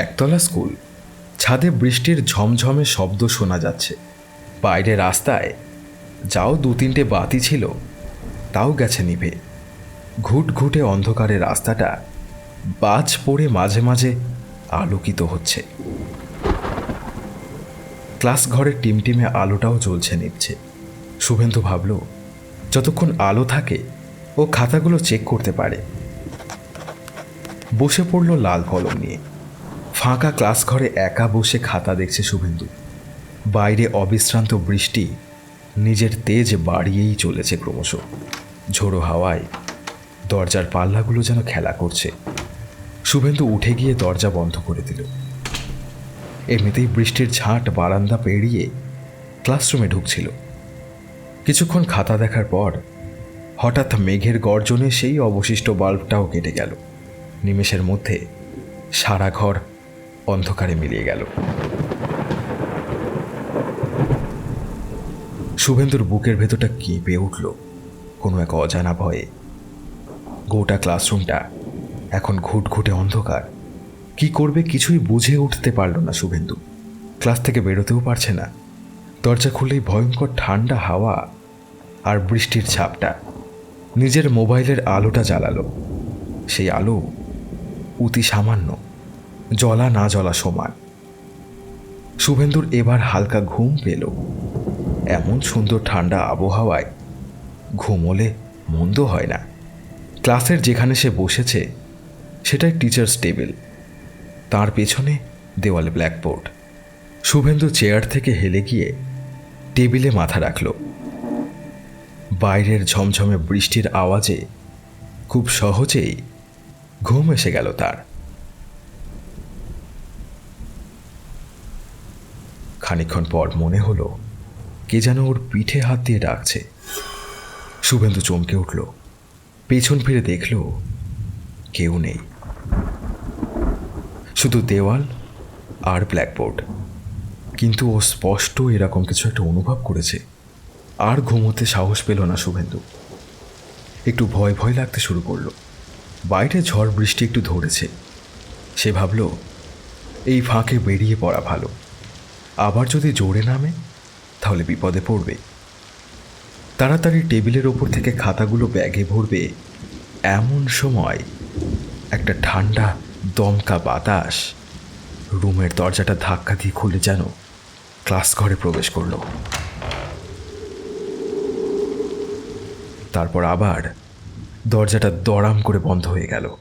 একতলা স্কুল। ছাদে বৃষ্টির ঝমঝমে শব্দ শোনা যাচ্ছে। বাইরে রাস্তায় যাও দু তিনটে বাতি ছিল, তাও গেছে নিভে। ঘুট ঘুটে অন্ধকারে রাস্তাটা বাজ পড়ে মাঝে মাঝে আলোকিত হচ্ছে। ক্লাস ঘরের টিমটিমে আলোটাও জ্বলছে নিচ্ছে শুভেন্দু ভাবল, যতক্ষণ আলো থাকে, ও খাতাগুলো চেক করতে পারে। বসে পড়ল লাল কলম নিয়ে। ফাঁকা ক্লাস ঘরে একা বসে খাতা দেখছে শুভেন্দু। বাইরে অবিশ্রান্ত বৃষ্টি, নিজের তেজ বাড়িয়েই চলেছে ক্রমশ। ঝোড়ো হাওয়ায় দরজার পাল্লাগুলো যেন খেলা করছে। শুভেন্দু উঠে গিয়ে দরজা বন্ধ করে দিল। এমনিতেই বৃষ্টির ঝাঁট বারান্দা পেরিয়ে ক্লাসরুমে ঢুকছিল। কিছুক্ষণ খাতা দেখার পর হঠাৎ মেঘের গর্জনে সেই অবশিষ্ট বাল্বটাও কেটে গেল। নিমেষের মধ্যে সারা ঘর অন্ধকারে মিলিয়ে গেল। শুভেন্দুর বুকের ভেতরটা কেঁপে উঠল কোনো এক অজানা ভয়ে। গোটা ক্লাসরুমটা এখন ঘুটঘুটে অন্ধকার। কি করবে কিছুই বুঝে উঠতে পারল না শুভেন্দু। ক্লাস থেকে বেরোতেও পারছে না। দরজা খুলেই ভয়ঙ্কর ঠান্ডা হাওয়া আর বৃষ্টির ছাপটা। নিজের মোবাইলের আলোটা জ্বালালো। সেই আলো অতি সামান্য। জলা না জলা সমান। শুভেন্দুর এবার হালকা ঘুম পেল। এমন সুন্দর ঠান্ডা আবহাওয়ায় ঘুমোলে মন্দ হয় না। ক্লাসের যেখানে সে বসেছে, সেটাই টিচার্স টেবিল। তার পেছনে দেওয়ালে ব্ল্যাকবোর্ড। শুভেন্দু চেয়ার থেকে হেলে গিয়ে টেবিলে মাথা রাখল। বাইরের ঝমঝমে বৃষ্টির আওয়াজে খুব সহজেই ঘুম এসে গেল তার। খানিকক্ষণ পর মনে হলো, কে যেন ওর পিঠে হাত দিয়ে ডাকছে। শুভেন্দু চমকে উঠল। পেছন ফিরে দেখল, কেউ নেই। শুধু দেওয়াল আর ব্ল্যাকবোর্ড। কিন্তু ও স্পষ্ট এরকম কিছু একটা অনুভব করেছে। আর ঘুমোতে সাহস পেল না শুভেন্দু। একটু ভয় ভয় লাগতে শুরু করল। বাইরে ঝড় বৃষ্টি একটু ধরেছে। সে ভাবল, এই ফাঁকে বেরিয়ে পড়া ভালো। আবার যদি জোরে নামে, তাহলে বিপদে পড়বে। তাড়াতাড়ি টেবিলের ওপর থেকে খাতাগুলো ব্যাগে ভরবে, এমন সময় একটা ঠান্ডা, দমকা বাতাস রুমের দরজাটা ধাক্কা দিয়ে খুলে যেন ক্লাস ঘরে প্রবেশ করল। তারপর আবার দরজাটা দড়াম করে বন্ধ হয়ে গেল।